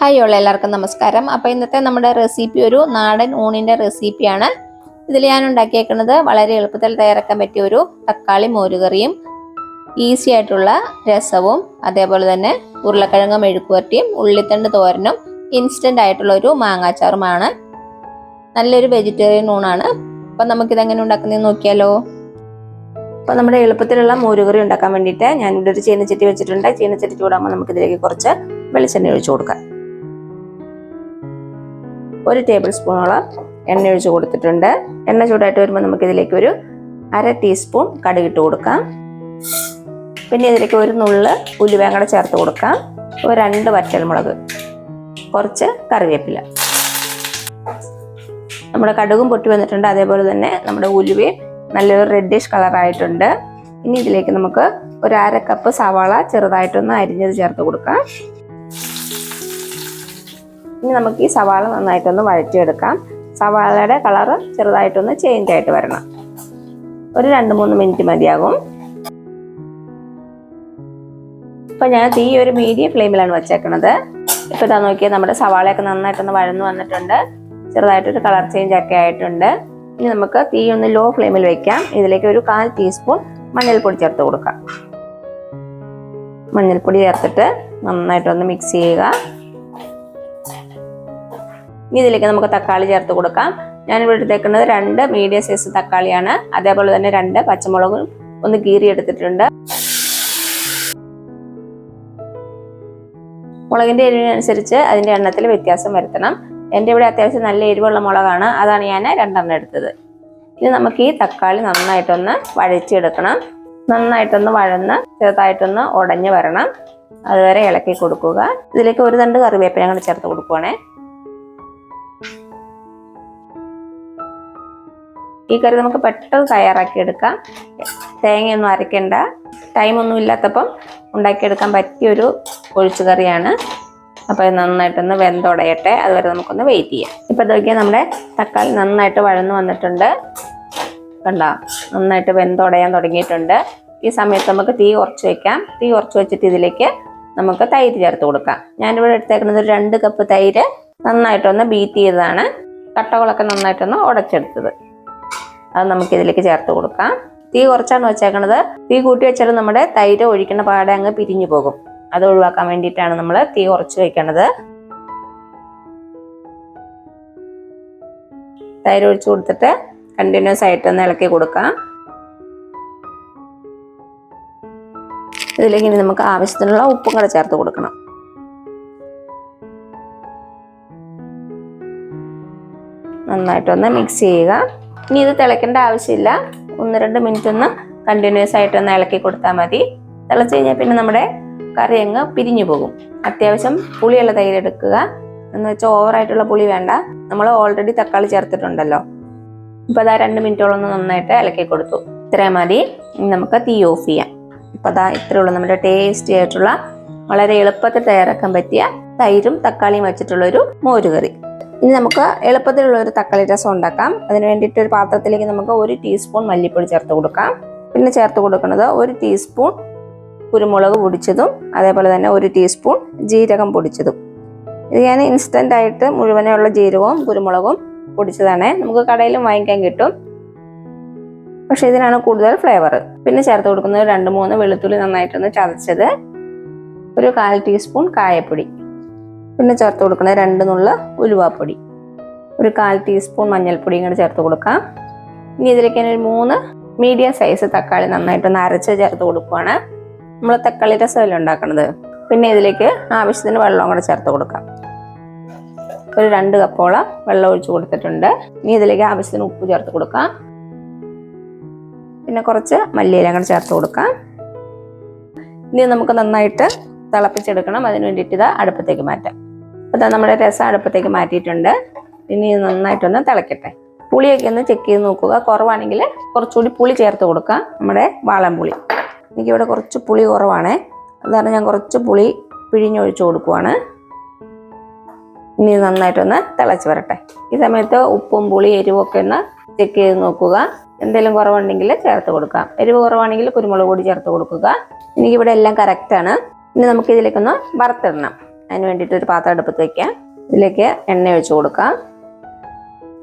Hi ഉള്ള എല്ലാവർക്കും നമസ്കാരം. അപ്പോൾ ഇന്നത്തെ നമ്മുടെ റെസിപ്പി ഒരു നാടൻ ഊണിന്റെ റെസിപ്പിയാണ് ഇതിൽ ഞാൻ ഉണ്ടാക്കിയേക്കുന്നത് വളരെ എളുപ്പത്തിൽ തയ്യാറാക്കാൻ പറ്റിയ ഒരു തക്കാളി മോരുകറിയും ഈസി ആയിട്ടുള്ള രസവും അതേപോലെ തന്നെ ഉരുളക്കിഴങ്ങ് മെഴുക്കുവരട്ടിയും ഉള്ളിത്തണ്ട് തോരനും ഇൻസ്റ്റന്റ് ആയിട്ടുള്ള ഒരു മാങ്ങാച്ചാറുമാണ്. നല്ലൊരു വെജിറ്റേറിയൻ ഊണാണ്. അപ്പം നമുക്കിതെങ്ങനെ ഉണ്ടാക്കുന്നതെന്ന് നോക്കിയാലോ. അപ്പോൾ നമ്മുടെ എളുപ്പത്തിലുള്ള മോരുകറി ഉണ്ടാക്കാൻ വേണ്ടിയിട്ട് ഞാനിവിടെ ഒരു ചീനച്ചട്ടി വെച്ചിട്ടുണ്ട്. ചീനച്ചട്ടി ചൂടാകുമ്പോൾ നമുക്കിതിലേക്ക് കുറച്ച് വെളിച്ചെണ്ണ ഒഴിച്ചു കൊടുക്കാം. ഒരു ടേബിൾ സ്പൂണോളം എണ്ണ ഒഴിച്ച് കൊടുത്തിട്ടുണ്ട്. എണ്ണ ചൂടായിട്ട് വരുമ്പോൾ നമുക്കിതിലേക്ക് ഒരു അര ടീസ്പൂൺ കടുകിട്ട് കൊടുക്കാം. പിന്നെ ഇതിലേക്ക് ഒരു നുള്ള് ഉലുവയും കൂടെ ചേർത്ത് കൊടുക്കാം. ഒരു രണ്ട് വറ്റൽമുളക് കുറച്ച് കറിവേപ്പില. നമ്മുടെ കടുകും പൊട്ടി വന്നിട്ടുണ്ട്. അതേപോലെ തന്നെ നമ്മുടെ ഉലുവയും നല്ലൊരു റെഡിഷ് കളറായിട്ടുണ്ട് ഇനി ഇതിലേക്ക് നമുക്ക് ഒരു അര കപ്പ് സവാള ചെറുതായിട്ടൊന്ന് അരിഞ്ഞത് ചേർത്ത് കൊടുക്കാം. ഇനി നമുക്ക് ഈ സവാള നന്നായിട്ടൊന്ന് വഴറ്റിയെടുക്കാം. സവാളയുടെ കളറ് ചെറുതായിട്ടൊന്ന് ചേഞ്ച് ആയിട്ട് വരണം. ഒരു രണ്ട് മൂന്ന് മിനിറ്റ് മതിയാകും. ഇപ്പൊ ഞാൻ തീ ഒരു മീഡിയം ഫ്ലെയിമിലാണ് വെച്ചേക്കണത്. ഇപ്പൊ ഇതാ നോക്കിയാൽ നമ്മുടെ സവാളയൊക്കെ നന്നായിട്ടൊന്ന് വഴന്നു വന്നിട്ടുണ്ട്. ചെറുതായിട്ടൊരു കളർ ചേഞ്ച് ഒക്കെ ആയിട്ടുണ്ട്. ഇനി നമുക്ക് തീ ഒന്ന് ലോ ഫ്ലെയിമിൽ വെക്കാം. ഇതിലേക്ക് ഒരു കാൽ ടീസ്പൂൺ മഞ്ഞൾപ്പൊടി ചേർത്ത് കൊടുക്കാം. മഞ്ഞൾപ്പൊടി ചേർത്തിട്ട് നന്നായിട്ടൊന്ന് മിക്സ് ചെയ്യുക. ഇനി ഇതിലേക്ക് നമുക്ക് തക്കാളി ചേർത്ത് കൊടുക്കാം. ഞാനിവിടെ എടുത്തേക്കുന്നത് രണ്ട് മീഡിയം സൈസ് തക്കാളിയാണ്. അതേപോലെ തന്നെ രണ്ട് പച്ചമുളകും ഒന്ന് കീറി എടുത്തിട്ടുണ്ട്. മുളകിന്റെ എരിവിനനുസരിച്ച് അതിന്റെ എണ്ണത്തിൽ വ്യത്യാസം വരുത്തണം. എന്റെ ഇവിടെ അത്യാവശ്യം നല്ല എരിവുള്ള മുളകാണ്. അതാണ് ഞാൻ രണ്ടെണ്ണം എടുത്തത്. ഇനി നമുക്ക് ഈ തക്കാളി നന്നായിട്ടൊന്ന് വഴച്ചെടുക്കണം നന്നായിട്ടൊന്ന് വഴന്ന് ചെറുതായിട്ടൊന്ന് ഉടഞ്ഞു വരണം. അതുവരെ ഇളക്കി കൊടുക്കുക. ഇതിലേക്ക് ഒരു തണ്ട് കറിവേപ്പില കൂടെ ചേർത്ത് കൊടുക്കുവാണേ. ഈ കറി നമുക്ക് പെട്ടെന്ന് തയ്യാറാക്കി എടുക്കാം. തേങ്ങയൊന്നും അരയ്ക്കേണ്ട ടൈമൊന്നും ഇല്ലാത്തപ്പം ഉണ്ടാക്കിയെടുക്കാൻ പറ്റിയൊരു ഒഴിച്ചു കറിയാണ്. അപ്പോൾ ഇത് നന്നായിട്ടൊന്ന് വെന്തുടയട്ടെ. അതുവരെ നമുക്കൊന്ന് വെയിറ്റ് ചെയ്യാം. ഇപ്പോൾ ഇതൊക്കെ നമ്മുടെ തക്കാളി നന്നായിട്ട് വഴന്നു വന്നിട്ടുണ്ട്. കണ്ട? നന്നായിട്ട് വെന്തുടയാൻ തുടങ്ങിയിട്ടുണ്ട്. ഈ സമയത്ത് നമുക്ക് തീ കുറച്ച് വയ്ക്കാം തീ കുറച്ച് വെച്ചിട്ട് ഇതിലേക്ക് നമുക്ക് തൈര് ചേർത്ത് കൊടുക്കാം. ഞാനിവിടെ എടുത്തേക്കുന്നത് ഒരു രണ്ട് കപ്പ് തൈര് നന്നായിട്ടൊന്ന് ബീറ്റ് ചെയ്തതാണ്. കട്ടകളൊക്കെ നന്നായിട്ടൊന്ന് ഉടച്ചെടുത്തത്. അത് നമുക്ക് ഇതിലേക്ക് ചേർത്ത് കൊടുക്കാം. തീ കുറച്ചാണ് വെച്ചേക്കണത്. തീ കൂട്ടി വെച്ചാൽ നമ്മുടെ തൈര് ഒഴിക്കുന്ന പാടെ അങ്ങ് പിരിഞ്ഞു പോകും. അത് ഒഴിവാക്കാൻ വേണ്ടിയിട്ടാണ് നമ്മൾ തീ കുറച്ച് വയ്ക്കണത് തൈര് ഒഴിച്ചു കൊടുത്തിട്ട് കണ്ടിന്യൂസ് ആയിട്ട് ഒന്ന് ഇളക്കി കൊടുക്കാം. ഇതിലേക്ക് ഇനി നമുക്ക് ആവശ്യത്തിനുള്ള ഉപ്പും കൂടെ ചേർത്ത് കൊടുക്കണം. നന്നായിട്ടൊന്ന് മിക്സ് ചെയ്യുക. ഇനി ഇത് തിളയ്ക്കേണ്ട ആവശ്യമില്ല. ഒന്ന് രണ്ട് മിനിറ്റ് ഒന്ന് കണ്ടിന്യൂസ് ആയിട്ട് ഒന്ന് ഇളക്കി കൊടുത്താൽ മതി. തിളച്ച് കഴിഞ്ഞാൽ പിന്നെ നമ്മുടെ കറി അങ്ങ് പിരിഞ്ഞു പോകും. അത്യാവശ്യം പുളിയുള്ള തൈര് എടുക്കുക. എന്ന് വെച്ചാൽ ഓവറായിട്ടുള്ള പുളി വേണ്ട. നമ്മൾ ഓൾറെഡി തക്കാളി ചേർത്തിട്ടുണ്ടല്ലോ. ഇപ്പം അതാ രണ്ട് മിനിറ്റോളം നന്നായിട്ട് ഇളക്കി കൊടുത്തു. ഇത്രയും മതി. നമുക്ക് തീ ഓഫ് ചെയ്യാം. ഇപ്പം അതാ ഇത്രയേ ഉള്ളൂ. നമ്മുടെ ടേസ്റ്റി ആയിട്ടുള്ള വളരെ എളുപ്പത്തിൽ തയ്യാറാക്കാൻ പറ്റിയ തൈരും തക്കാളിയും വെച്ചിട്ടുള്ളൊരു മോരുകറി. ഇനി നമുക്ക് എളുപ്പത്തിലുള്ള ഒരു തക്കാളി രസം ഉണ്ടാക്കാം. അതിന് വേണ്ടിയിട്ട് ഒരു പാത്രത്തിലേക്ക് നമുക്ക് ഒരു ടീസ്പൂൺ മല്ലിപ്പൊടി ചേർത്ത് കൊടുക്കാം. പിന്നെ ചേർത്ത് കൊടുക്കുന്നത് ഒരു ടീസ്പൂൺ കുരുമുളക് പൊടിച്ചതും അതേപോലെ തന്നെ ഒരു ടീസ്പൂൺ ജീരകം പൊടിച്ചതും. ഇത് ഞാൻ ഇൻസ്റ്റന്റ് ആയിട്ട് മുഴുവനുള്ള ജീരകവും കുരുമുളകും പൊടിച്ചതാണ്. നമുക്ക് കടയിലും വാങ്ങിക്കാൻ കിട്ടും. പക്ഷെ ഇതിനാണ് കൂടുതൽ ഫ്ലേവർ പിന്നെ ചേർത്ത് കൊടുക്കുന്നത് രണ്ട് മൂന്ന് വെളുത്തുള്ളി നന്നായിട്ടൊന്ന് ചതച്ചത്. ഒരു കാൽ ടീസ്പൂൺ കായപ്പൊടി. പിന്നെ ചേർത്ത് കൊടുക്കണം രണ്ട് നുള്ള ഉലുവാപ്പൊടി. ഒരു കാൽ ടീസ്പൂൺ മഞ്ഞൾപ്പൊടിയും കൂടെ ചേർത്ത് കൊടുക്കാം. ഇനി ഇതിലേക്ക് ഞാൻ ഒരു മൂന്ന് മീഡിയം സൈസ് തക്കാളി നന്നായിട്ടൊന്ന് അരച്ച് ചേർത്ത് കൊടുക്കുകയാണ് നമ്മൾ തക്കാളി രസമല്ല ഉണ്ടാക്കുന്നത് പിന്നെ ഇതിലേക്ക് ആവശ്യത്തിന് വെള്ളം കൂടെ ചേർത്ത് കൊടുക്കാം. ഒരു രണ്ട് കപ്പോളം വെള്ളം ഒഴിച്ച് കൊടുത്തിട്ടുണ്ട്. ഇനി ഇതിലേക്ക് ആവശ്യത്തിന് ഉപ്പ് ചേർത്ത് കൊടുക്കാം. പിന്നെ കുറച്ച് മല്ലിയില കൂടെ ചേർത്ത് കൊടുക്കാം. ഇനി നമുക്ക് നന്നായിട്ട് തിളപ്പിച്ചെടുക്കണം. അതിന് വേണ്ടിയിട്ട് ഇത് അടുപ്പത്തേക്ക് മാറ്റാം. അപ്പോൾ നമ്മുടെ രസം അടുപ്പത്തേക്ക് മാറ്റിയിട്ടുണ്ട്. ഇനി നന്നായിട്ടൊന്ന് തിളക്കട്ടെ. പുളിയൊക്കെ ഒന്ന് ചെക്ക് ചെയ്ത് നോക്കുക. കുറവാണെങ്കിൽ കുറച്ചുകൂടി പുളി ചേർത്ത് കൊടുക്കാം. നമ്മുടെ വാളൻപുളി എനിക്കിവിടെ കുറച്ച് പുളി കുറവാണേ. അതാണ് ഞാൻ കുറച്ച് പുളി പിഴിഞ്ഞൊഴിച്ച് കൊടുക്കുവാണ്. ഇനി നന്നായിട്ടൊന്ന് തിളച്ച് വരട്ടെ. ഈ സമയത്ത് ഉപ്പും പുളി എരിവൊക്കെ ഒന്ന് ചെക്ക് ചെയ്ത് നോക്കുക. എന്തെങ്കിലും കുറവുണ്ടെങ്കിൽ ചേർത്ത് കൊടുക്കാം. എരിവ് കുറവാണെങ്കിൽ കുരുമുളക് പൊടി ചേർത്ത് കൊടുക്കുക. എനിക്കിവിടെ എല്ലാം കറക്റ്റാണ് ഇനി നമുക്ക് ഇതിലേക്കൊന്ന് വറുത്തിടണം. അതിന് വേണ്ടിയിട്ട് ഒരു പാത്രം അടുപ്പത്ത് വയ്ക്കാം ഇതിലേക്ക് എണ്ണ ഒഴിച്ച് കൊടുക്കാം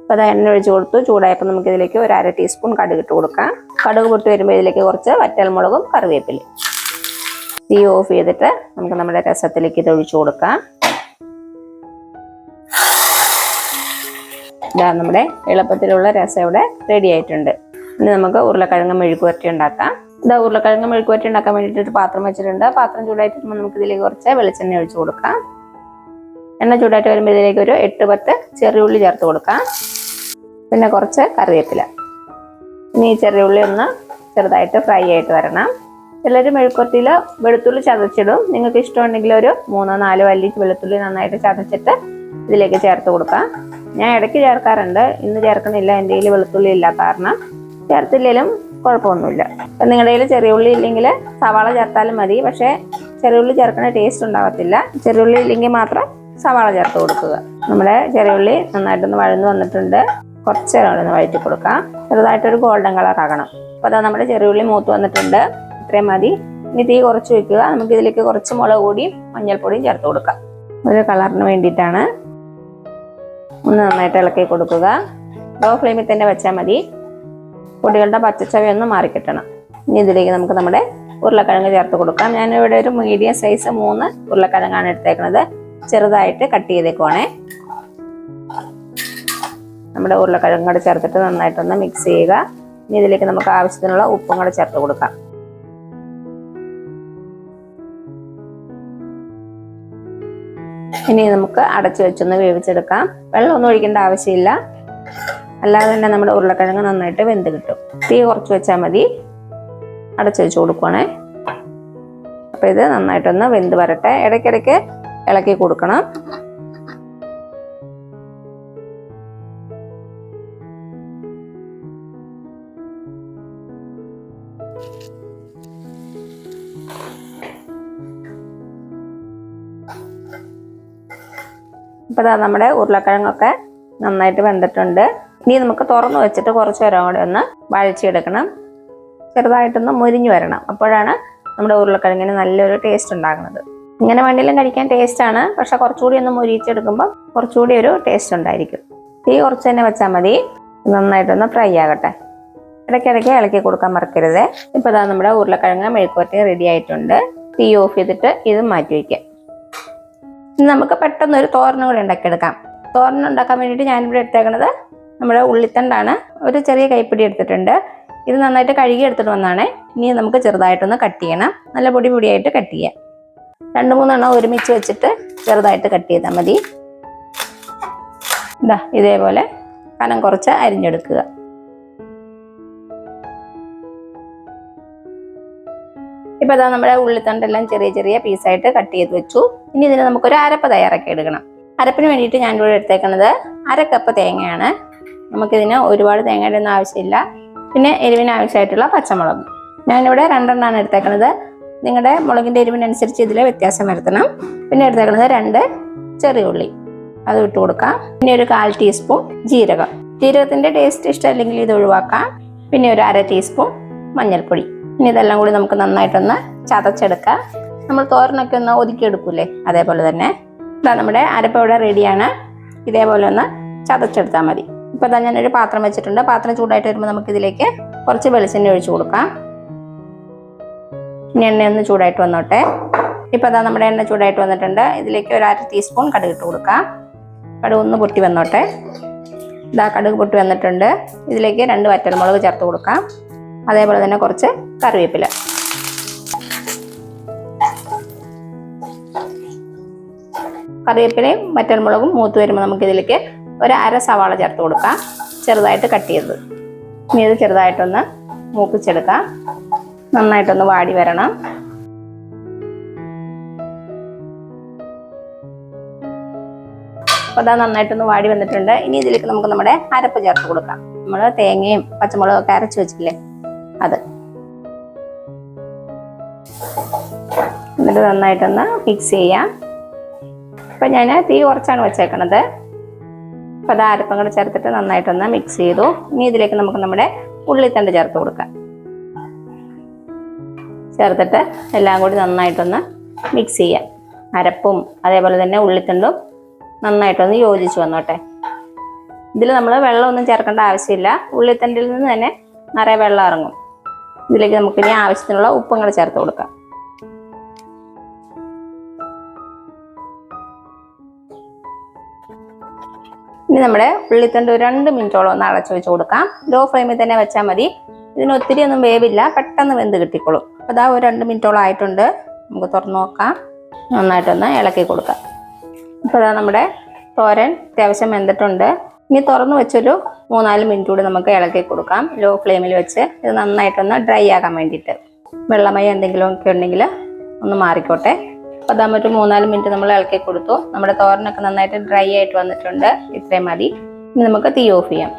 അപ്പോൾ അത് എണ്ണ ഒഴിച്ച് കൊടുത്തു. ചൂടായപ്പോൾ നമുക്ക് ഇതിലേക്ക് ഒരു അര ടീസ്പൂൺ കടുക് ഇട്ട് കൊടുക്കാം കടുക് പൊട്ടി വരുമ്പോൾ ഇതിലേക്ക് കുറച്ച് വറ്റൽമുളകും കറിവേപ്പിലയും. തീ ഓഫ് ചെയ്തിട്ട് നമുക്ക് നമ്മുടെ രസത്തിലേക്ക് ഇത് ഒഴിച്ചു കൊടുക്കാം. ഇതാ നമ്മുടെ എളുപ്പത്തിലുള്ള രസം ഇവിടെ റെഡി ആയിട്ടുണ്ട്. ഇനി നമുക്ക് ഉരുളക്കിഴങ്ങ് മെഴുക്കുവരട്ടി ഉണ്ടാക്കാം. ഇതാ ഉരുളക്കിഴങ്ങ് മെഴുക്കുവരട്ടി ഉണ്ടാക്കാൻ വേണ്ടിയിട്ട് പാത്രം വെച്ചിട്ടുണ്ട്. പാത്രം ചൂടായിട്ട് വരുമ്പോൾ നമുക്ക് ഇതിലേക്ക് കുറച്ച് വെളിച്ചെണ്ണ ഒഴിച്ച് കൊടുക്കാം. എണ്ണ ചൂടായിട്ട് വരുമ്പോൾ ഇതിലേക്ക് ഒരു എട്ട് പത്ത് ചെറിയ ഉള്ളി ചേർത്ത് കൊടുക്കാം. പിന്നെ കുറച്ച് കറിവേപ്പില. ഇനി ഈ ചെറിയ ഉള്ളി ഒന്ന് ചെറുതായിട്ട് ഫ്രൈ ആയിട്ട് വരണം. ചിലർ മെഴുക്കുവരട്ടിയിൽ വെളുത്തുള്ളി ചതച്ചിടും. നിങ്ങൾക്ക് ഇഷ്ടമുണ്ടെങ്കിൽ ഒരു മൂന്നോ നാലോ അല്ലി വെളുത്തുള്ളി നന്നായിട്ട് ചതച്ചിട്ട് ഇതിലേക്ക് ചേർത്ത് കൊടുക്കാം. ഞാൻ ഇടയ്ക്ക് ചേർക്കാറുണ്ട്. ഇന്ന് ചേർക്കുന്നില്ല. എന്റെ കയ്യിൽ വെളുത്തുള്ളി ഇല്ല. കാരണം ചേർത്തില്ലെങ്കിലും കുഴപ്പമൊന്നുമില്ല. അപ്പം നിങ്ങളുടെ കയ്യിൽ ചെറിയ ഉള്ളി ഇല്ലെങ്കിൽ സവാള ചേർത്താലും മതി. പക്ഷേ ചെറിയ ഉള്ളി ചേർക്കുന്ന ടേസ്റ്റ് ഉണ്ടാകത്തില്ല ചെറിയ ഉള്ളി ഇല്ലെങ്കിൽ മാത്രം സവാള ചേർത്ത് കൊടുക്കുക. നമ്മുടെ ചെറിയ ഉള്ളി നന്നായിട്ടൊന്ന് വഴന്ന് വന്നിട്ടുണ്ട്. കുറച്ച് നേരം ഒന്ന് വഴറ്റി കൊടുക്കാം. ചെറുതായിട്ടൊരു ഗോൾഡൻ കളർ ആകണം. അപ്പോൾ അതാ നമ്മുടെ ചെറിയ ഉള്ളി മൂത്ത് വന്നിട്ടുണ്ട്. ഇത്രയും മതി. ഇനി തീ കുറച്ച് വെക്കുക നമുക്ക് ഇതിലേക്ക് കുറച്ച് മുളക് പൊടിയും മഞ്ഞൾപ്പൊടിയും ചേർത്ത് കൊടുക്കാം. ഒരു കളറിന് വേണ്ടിയിട്ടാണ്. ഒന്ന് നന്നായിട്ട് ഇളക്കി കൊടുക്കുക. ലോ ഫ്ലെയിമിൽ തന്നെ വെച്ചാൽ മതി. പൊടികളുടെ പച്ചച്ചവയൊന്ന് മാറിക്കിട്ടണം. ഇനി ഇതിലേക്ക് നമുക്ക് നമ്മുടെ ഉരുളക്കിഴങ്ങ് ചേർത്ത് കൊടുക്കാം. ഞാൻ ഇവിടെ ഒരു മീഡിയം സൈസ് മൂന്ന് ഉരുളക്കിഴങ്ങാണ് എടുത്തേക്കുന്നത് ചെറുതായിട്ട് കട്ട് ചെയ്തേക്കുവാണേ. നമ്മുടെ ഉരുളക്കിഴങ്ങ് കൂടെ ചേർത്തിട്ട് നന്നായിട്ടൊന്ന് മിക്സ് ചെയ്യുക. ഇനി ഇതിലേക്ക് നമുക്ക് ആവശ്യത്തിനുള്ള ഉപ്പും കൂടെ ചേർത്ത് കൊടുക്കാം. ഇനി നമുക്ക് അടച്ചു വെച്ചൊന്ന് വേവിച്ചെടുക്കാം. വെള്ളമൊന്നും ഒഴിക്കേണ്ട ആവശ്യമില്ല. അല്ലാതെ തന്നെ നമ്മുടെ ഉരുളക്കിഴങ്ങ് നന്നായിട്ട് വെന്ത് കിട്ടും. തീ കുറച്ച് വെച്ചാൽ മതി. അടച്ചു വെച്ച് കൊടുക്കുവാണേ. അപ്പോൾ ഇത് നന്നായിട്ടൊന്ന് വെന്ത് വരട്ടെ. ഇടയ്ക്കിടയ്ക്ക് ഇളക്കി കൊടുക്കണം. ഇപ്പോൾ നമ്മുടെ ഉരുളക്കിഴങ്ങൊക്കെ നന്നായിട്ട് വെന്തിട്ടുണ്ട്. ഇനി നമുക്ക് തുറന്ന് വെച്ചിട്ട് കുറച്ച് നേരം കൂടെ ഒന്ന് വഴച്ചെടുക്കണം ചെറുതായിട്ടൊന്ന് മുരിഞ്ഞു വരണം. അപ്പോഴാണ് നമ്മുടെ ഉരുളക്കിഴങ്ങിന് നല്ലൊരു ടേസ്റ്റ് ഉണ്ടാകുന്നത്. ഇങ്ങനെ വേണ്ടിയും കഴിക്കാൻ ടേസ്റ്റാണ് പക്ഷെ കുറച്ചുകൂടി ഒന്ന് മുരിച്ചെടുക്കുമ്പോൾ കുറച്ചുകൂടി ഒരു ടേസ്റ്റ് ഉണ്ടായിരിക്കും. തീ കുറച്ച് തന്നെ വെച്ചാൽ മതി. നന്നായിട്ടൊന്ന് ഫ്രൈ ആകട്ടെ. ഇടയ്ക്കിടയ്ക്ക് ഇളക്കി കൊടുക്കാൻ മറക്കരുത്. ഇപ്പോൾ ഇതാ നമ്മുടെ ഉരുളക്കിഴങ്ങ് മെഴുക്കുവരട്ടി റെഡി ആയിട്ടുണ്ട്. തീ ഓഫ് ചെയ്തിട്ട് ഇത് മാറ്റി വയ്ക്കാം നമുക്ക് പെട്ടെന്ന് ഒരു തോരനും കൂടി ഉണ്ടാക്കിയെടുക്കാം. തോരൻ ഉണ്ടാക്കാൻ വേണ്ടിയിട്ട് ഞാനിവിടെ എടുത്തേക്കണത് നമ്മുടെ ഉള്ളിത്തണ്ടാണ് ഒരു ചെറിയ കൈപ്പിടി എടുത്തിട്ടുണ്ട്. ഇത് നന്നായിട്ട് കഴുകി എടുത്തിട്ട് വന്നാണ്. ഇനി നമുക്ക് ചെറുതായിട്ടൊന്ന് കട്ട് ചെയ്യണം. നല്ല പൊടി പൊടിയായിട്ട് കട്ട് ചെയ്യാം. രണ്ട് മൂന്നെണ്ണം ഒരുമിച്ച് വെച്ചിട്ട് ചെറുതായിട്ട് കട്ട് ചെയ്താൽ മതി. ഇതാ ഇതേപോലെ കനം കുറച്ച് അരിഞ്ഞെടുക്കുക. ഇപ്പൊ അതാ നമ്മുടെ ഉള്ളിത്തണ്ടെല്ലാം ചെറിയ ചെറിയ പീസായിട്ട് കട്ട് ചെയ്ത് വെച്ചു. ഇനി ഇതിന് നമുക്കൊരു അരപ്പ് തയ്യാറാക്കി എടുക്കണം. അരപ്പിന് വേണ്ടിയിട്ട് ഞാൻ ഇവിടെ എടുത്തേക്കുന്നത് അര കപ്പ് തേങ്ങയാണ്. നമുക്കിതിന് ഒരുപാട് തേങ്ങയുടെ ഒന്നും ആവശ്യമില്ല. പിന്നെ എരിവിന് ആവശ്യമായിട്ടുള്ള പച്ചമുളക്. ഞാനിവിടെ രണ്ടെണ്ണമാണ് എടുത്തേക്കുന്നത് നിങ്ങളുടെ മുളകിന്റെ എരിവിനനുസരിച്ച് ഇതിൽ വ്യത്യാസം വരുത്തണം. പിന്നെ എടുത്തേക്കുന്നത് രണ്ട് ചെറിയ ഉള്ളി. അത് ഇട്ട് കൊടുക്കാം. പിന്നെ ഒരു കാൽ ടീസ്പൂൺ ജീരകം. ജീരകത്തിന്റെ ടേസ്റ്റ് ഇഷ്ടമല്ലെങ്കിൽ ഇത് ഒഴിവാക്കാം. പിന്നെ ഒരു അര ടീസ്പൂൺ മഞ്ഞൾപ്പൊടി. ഇനി ഇതെല്ലാം കൂടി നമുക്ക് നന്നായിട്ടൊന്ന് ചതച്ചെടുക്കാം. നമ്മൾ തോരനൊക്കെ ഒന്ന് ഒതുക്കിയെടുക്കൂലേ? അതേപോലെ തന്നെ. ഇതാ നമ്മുടെ അരപ്പ ഇവിടെ റെഡിയാണ് ഇതേപോലെ ഒന്ന് ചതച്ചെടുത്താൽ മതി. ഇപ്പോൾ ഇതാ ഞാനൊരു പാത്രം വെച്ചിട്ടുണ്ട്. പാത്രം ചൂടായിട്ട് വരുമ്പോൾ നമുക്ക് ഇതിലേക്ക് കുറച്ച് വെളിച്ചെണ്ണ ഒഴിച്ചു കൊടുക്കാം. ഇനി എണ്ണ ഒന്ന് ചൂടായിട്ട് വന്നോട്ടെ. ഇപ്പോൾ അതാ നമ്മുടെ എണ്ണ ചൂടായിട്ട് വന്നിട്ടുണ്ട്. ഇതിലേക്ക് ഒരു അര ടീസ്പൂൺ കടുക് ഇട്ട് കൊടുക്കാം. കടുക് ഒന്ന് പൊട്ടി വന്നോട്ടെ. ഇതാ കടുക് പൊട്ടി വന്നിട്ടുണ്ട്. ഇതിലേക്ക് രണ്ട് വറ്റൽമുളക് ചേർത്ത് കൊടുക്കാം. അതേപോലെ തന്നെ കുറച്ച് കറിവേപ്പില. കറിവേപ്പിലയും വറ്റൽമുളകും മൂത്ത് വരുമ്പോൾ നമുക്ക് ഇതിലേക്ക് ഒരു അര സവാള ചേർത്ത് കൊടുക്കാം. ചെറുതായിട്ട് കട്ട് ചെയ്തത് ഇനി ഇത് ചെറുതായിട്ടൊന്ന് മൂപ്പിച്ചെടുക്കാം. നന്നായിട്ടൊന്ന് വാടി വരണം. അപ്പോൾ അതാ നന്നായിട്ടൊന്ന് വാടി വന്നിട്ടുണ്ട്. ഇനി ഇതിലേക്ക് നമുക്ക് നമ്മുടെ അരപ്പ് ചേർത്ത് കൊടുക്കാം. നമ്മൾ തേങ്ങയും പച്ചമുളകും ഒക്കെ അരച്ച് വെച്ചില്ലേ അത്. എന്നിട്ട് നന്നായിട്ടൊന്ന് മിക്സ് ചെയ്യാം. അപ്പം ഞാൻ തീ കുറച്ചാണ് വെച്ചേക്കണത്. അപ്പം അത് അരപ്പം കൂടെ ചേർത്തിട്ട് നന്നായിട്ടൊന്ന് മിക്സ് ചെയ്തു. ഇനി ഇതിലേക്ക് നമുക്ക് നമ്മുടെ ഉള്ളിത്തണ്ട് ചേർത്ത് കൊടുക്കാം. ചേർത്തിട്ട് എല്ലാം കൂടി നന്നായിട്ടൊന്ന് മിക്സ് ചെയ്യാം. അരപ്പും അതേപോലെ തന്നെ ഉള്ളിത്തണ്ടും നന്നായിട്ടൊന്ന് യോജിച്ച് വന്നോട്ടെ. ഇതിൽ നമ്മൾ വെള്ളമൊന്നും ചേർക്കേണ്ട ആവശ്യമില്ല. ഉള്ളിത്തണ്ടിൽ നിന്ന് തന്നെ നിറയെ വെള്ളം ഇറങ്ങും. ഇതിലേക്ക് നമുക്ക് ഇനി ആവശ്യത്തിനുള്ള ഉപ്പും കൂടെ ചേർത്ത് കൊടുക്കാം. ഇനി നമ്മുടെ ഉള്ളിത്തണ്ട് രണ്ട് മിനിറ്റോളം ഒന്ന് അടച്ചു വെച്ച് കൊടുക്കാം. ലോ ഫ്ലെയിമിൽ തന്നെ വെച്ചാൽ മതി. ഇതിന് ഒത്തിരി ഒന്നും വേവില്ല. പെട്ടെന്ന് വെന്ത് കിട്ടിക്കോളും. അപ്പോൾ അതാ ഒരു രണ്ട് മിനിറ്റോളം ആയിട്ടുണ്ട്. നമുക്ക് തുറന്ന് നോക്കാം. നന്നായിട്ടൊന്ന് ഇളക്കി കൊടുക്കാം. അപ്പോൾ അതാ നമ്മുടെ തോരൻ അത്യാവശ്യം വെന്തിട്ടുണ്ട്. ഇനി തുറന്ന് വെച്ചൊരു മൂന്നാൽ മിനിറ്റ് കൂടി നമുക്ക് ഇളക്കി കൊടുക്കാം. ലോ ഫ്ലെയിമിൽ വെച്ച്. ഇത് നന്നായിട്ടൊന്ന് ഡ്രൈ ആകാൻ വേണ്ടിയിട്ട്. വെള്ളമയ എന്തെങ്കിലും ഒക്കെ ഉണ്ടെങ്കിൽ ഒന്ന് മാറിക്കോട്ടെ. അപ്പോൾ അതാ ഒരു മൂന്നാൽ മിനിറ്റ് നമ്മൾ ഇളക്കി കൊടുത്തു. നമ്മുടെ തോരനൊക്കെ നന്നായിട്ട് ഡ്രൈ ആയിട്ട് വന്നിട്ടുണ്ട്. ഇത്രയും മതി. ഇനി നമുക്ക് തീ ഓഫ് ചെയ്യാം.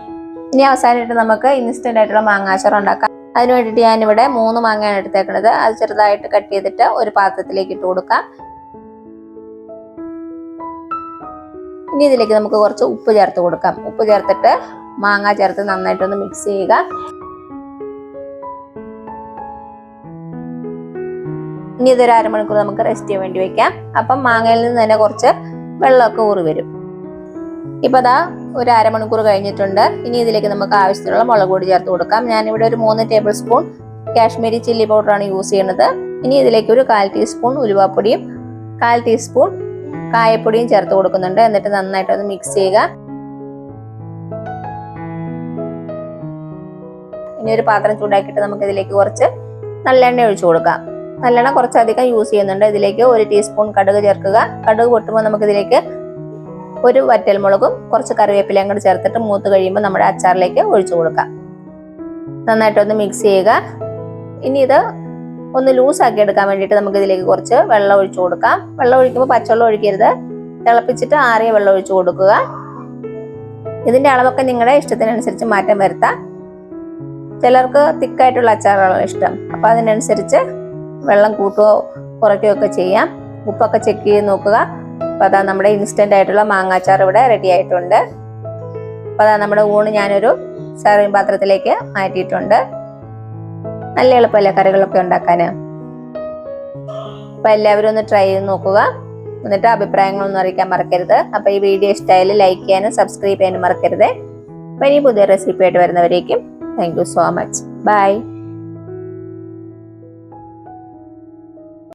ഇനി അവസാനമായിട്ട് നമുക്ക് ഇൻസ്റ്റന്റ് ആയിട്ടുള്ള മാങ്ങാച്ചാർ ഉണ്ടാക്കാം. അതിന് വേണ്ടിയിട്ട് ഞാനിവിടെ മൂന്ന് മാങ്ങയാണ് എടുത്തേക്കുന്നത് അത് ചെറുതായിട്ട് കട്ട് ചെയ്തിട്ട് ഒരു പാത്രത്തിലേക്ക് ഇട്ട് കൊടുക്കാം. ഇനി ഇതിലേക്ക് നമുക്ക് കുറച്ച് ഉപ്പ് ചേർത്ത് കൊടുക്കാം. ഉപ്പ് ചേർത്തിട്ട് മാങ്ങ ചേർത്ത് നന്നായിട്ടൊന്ന് മിക്സ് ചെയ്യുക. ഇനി ഇതൊരു അരമണിക്കൂർ നമുക്ക് റെസ്റ്റ് ചെയ്യാൻ വേണ്ടി വെക്കാം. അപ്പം മാങ്ങയിൽ നിന്ന് തന്നെ കുറച്ച് വെള്ളമൊക്കെ ഊറി വരും. ഇപ്പൊ അതാ ഒരു അരമണിക്കൂർ കഴിഞ്ഞിട്ടുണ്ട്. ഇനി ഇതിലേക്ക് നമുക്ക് ആവശ്യത്തിനുള്ള മുളക് പൊടി ചേർത്ത് കൊടുക്കാം. ഞാനിവിടെ ഒരു മൂന്ന് ടേബിൾ സ്പൂൺ കാശ്മീരി ചില്ലി പൗഡറാണ് യൂസ് ചെയ്യുന്നത്. ഇനി ഇതിലേക്ക് ഒരു കാൽ ടീസ്പൂൺ ഉലുവാപ്പൊടിയും കാൽ ടീസ്പൂൺ കായപ്പൊടിയും ചേർത്ത് കൊടുക്കുന്നുണ്ട്. എന്നിട്ട് നന്നായിട്ട് ഒന്ന് മിക്സ് ചെയ്യുക. ഇനി ഒരു പാത്രം ചൂടാക്കിയിട്ട് നമുക്ക് ഇതിലേക്ക് കുറച്ച് നല്ലെണ്ണ ഒഴിച്ചു കൊടുക്കാം. നല്ലെണ്ണ കുറച്ചധികം യൂസ് ചെയ്യുന്നുണ്ട്. ഇതിലേക്ക് ഒരു ടീസ്പൂൺ കടുക് ചേർക്കുക. കടുക് പൊട്ടുമ്പോൾ നമുക്ക് ഇതിലേക്ക് ഒരു വറ്റൽമുളകും കുറച്ച് കറിവേപ്പിലയും കൂടി ചേർത്തിട്ട് മൂത്ത് കഴിയുമ്പോൾ നമ്മുടെ അച്ചാറിലേക്ക് ഒഴിച്ചു കൊടുക്കാം. നന്നായിട്ടൊന്ന് മിക്സ് ചെയ്യുക. ഇനി ഇത് ഒന്ന് ലൂസാക്കി എടുക്കാൻ വേണ്ടിയിട്ട് നമുക്ക് ഇതിലേക്ക് കുറച്ച് വെള്ളം ഒഴിച്ചു കൊടുക്കാം. വെള്ളം ഒഴിക്കുമ്പോൾ പച്ചവെള്ളം ഒഴിക്കരുത്. തിളപ്പിച്ചിട്ട് ആറിയ വെള്ളം ഒഴിച്ചു കൊടുക്കുക. ഇതിന്റെ അളവൊക്കെ നിങ്ങളുടെ ഇഷ്ടത്തിനനുസരിച്ച് മാറ്റം വരുത്താം. ചിലർക്ക് തിക്കായിട്ടുള്ള അച്ചാറുകളാണ് ഇഷ്ടം. അപ്പൊ അതിനനുസരിച്ച് വെള്ളം കൂട്ടുകയോ കുറയ്ക്കുകയോ ഒക്കെ ചെയ്യാം. ഉപ്പൊക്കെ ചെക്ക് ചെയ്ത് നോക്കുക. അപ്പൊ അതാ നമ്മുടെ ഇൻസ്റ്റന്റ് ആയിട്ടുള്ള മാങ്ങാച്ചാർ ഇവിടെ റെഡി ആയിട്ടുണ്ട്. അപ്പൊ അതാ നമ്മുടെ ഊണ് ഞാനൊരു സർവിങ് പാത്രത്തിലേക്ക് മാറ്റിയിട്ടുണ്ട്. നല്ല എളുപ്പമല്ലേ കറികളൊക്കെ ഉണ്ടാക്കാൻ അപ്പൊ എല്ലാവരും ഒന്ന് ട്രൈ ചെയ്ത് നോക്കുക. എന്നിട്ട് അഭിപ്രായങ്ങളൊന്നും അറിയിക്കാൻ മറക്കരുത്. അപ്പൊ ഈ വീഡിയോ ഇഷ്ടമായാലും ലൈക്ക് ചെയ്യാനും സബ്സ്ക്രൈബ് ചെയ്യാനും മറക്കരുത്. അപ്പൊ ഇനി പുതിയ റെസിപ്പി ആയിട്ട് വരുന്നവരേക്കും thank you so much bye